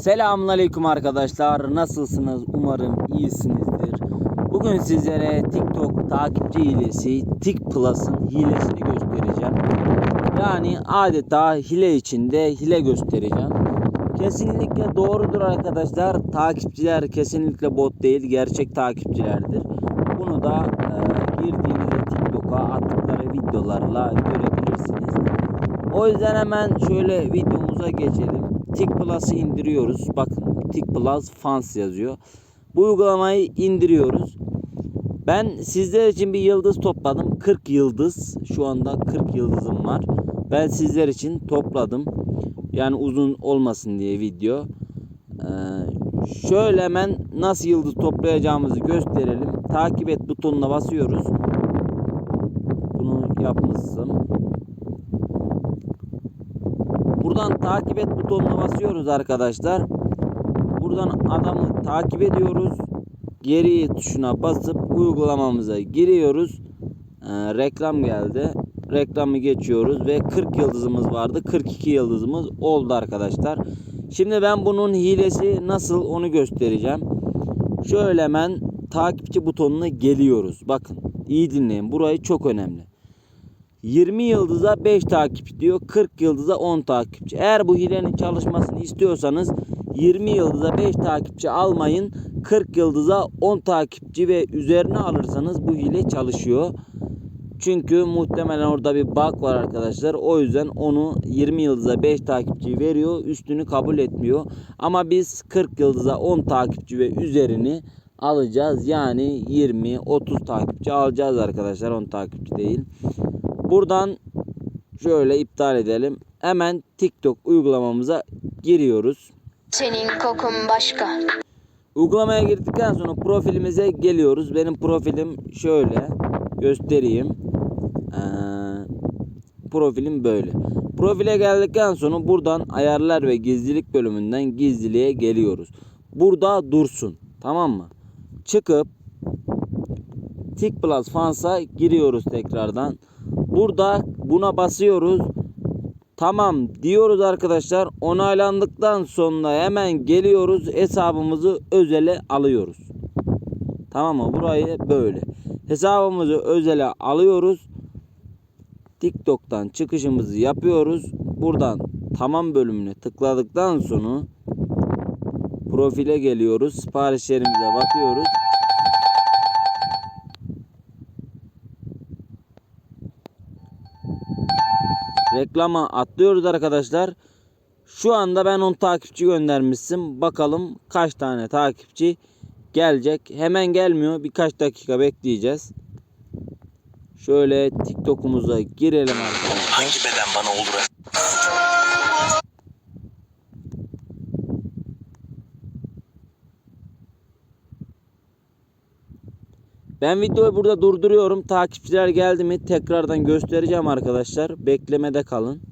Selamünaleyküm arkadaşlar. Nasılsınız? Umarım iyisinizdir. Bugün sizlere TikTok takipçi hilesi Tik Plus'ın hilesini göstereceğim. Yani adeta hile içinde hile göstereceğim. Kesinlikle doğrudur arkadaşlar. Takipçiler kesinlikle bot değil, gerçek takipçilerdir. Bunu da e, girdiğinizde TikTok'a attıkları videolarla görebilirsiniz. O yüzden hemen şöyle videomuza geçelim. Tik Plus'ı indiriyoruz. Bakın Tik Plus Fans yazıyor. Bu uygulamayı indiriyoruz. Ben sizler için bir yıldız topladım. 40 yıldız. Şu anda 40 yıldızım var. Ben sizler için topladım. Yani uzun olmasın diye video. Ee, şöyle hemen nasıl yıldız toplayacağımızı gösterelim. Takip et butonuna basıyoruz. Bunu yapmışsın. Buradan takip et butonuna basıyoruz arkadaşlar. Buradan adamı takip ediyoruz. Geri tuşuna basıp uygulamamıza giriyoruz. Ee, reklam geldi. Reklamı geçiyoruz ve 40 yıldızımız vardı. 42 yıldızımız oldu arkadaşlar. Şimdi ben bunun hilesi nasıl onu göstereceğim. Şöyle hemen takipçi butonuna geliyoruz. Bakın iyi dinleyin. Burayı çok önemli. 20 yıldıza 5 takipçi diyor. 40 yıldıza 10 takipçi. Eğer bu hilenin çalışmasını istiyorsanız 20 yıldıza 5 takipçi almayın. 40 yıldıza 10 takipçi ve üzerine alırsanız bu hile çalışıyor. Çünkü muhtemelen orada bir bug var arkadaşlar. O yüzden onu 20 yıldıza 5 takipçi veriyor. Üstünü kabul etmiyor. Ama biz 40 yıldıza 10 takipçi ve üzerini alacağız. Yani 20 30 takipçi alacağız arkadaşlar. 10 takipçi değil. Buradan şöyle iptal edelim. Hemen TikTok uygulamamıza giriyoruz. Senin kokun başka. Uygulamaya girdikten sonra profilimize geliyoruz. Benim profilim şöyle göstereyim. Ee, profilim böyle. Profile geldikten sonra buradan ayarlar ve gizlilik bölümünden gizliliğe geliyoruz. Burada dursun. Tamam mı? Çıkıp Tik Plus Fans'a giriyoruz tekrardan. Burada buna basıyoruz. Tamam diyoruz arkadaşlar. Onaylandıktan sonra hemen geliyoruz. Hesabımızı özele alıyoruz. Tamam mı? Burayı böyle. Hesabımızı özele alıyoruz. TikTok'tan çıkışımızı yapıyoruz. Buradan tamam bölümüne tıkladıktan sonra profile geliyoruz. Siparişlerimize bakıyoruz. Reklama atlıyoruz arkadaşlar. Şu anda ben 10 takipçi göndermişsim. Bakalım kaç tane takipçi gelecek. Hemen gelmiyor. Birkaç dakika bekleyeceğiz. Şöyle TikTok'umuza girelim arkadaşlar. Hangi beden bana olur? Ben videoyu burada durduruyorum. Takipçiler geldi mi tekrardan göstereceğim arkadaşlar. Beklemede kalın.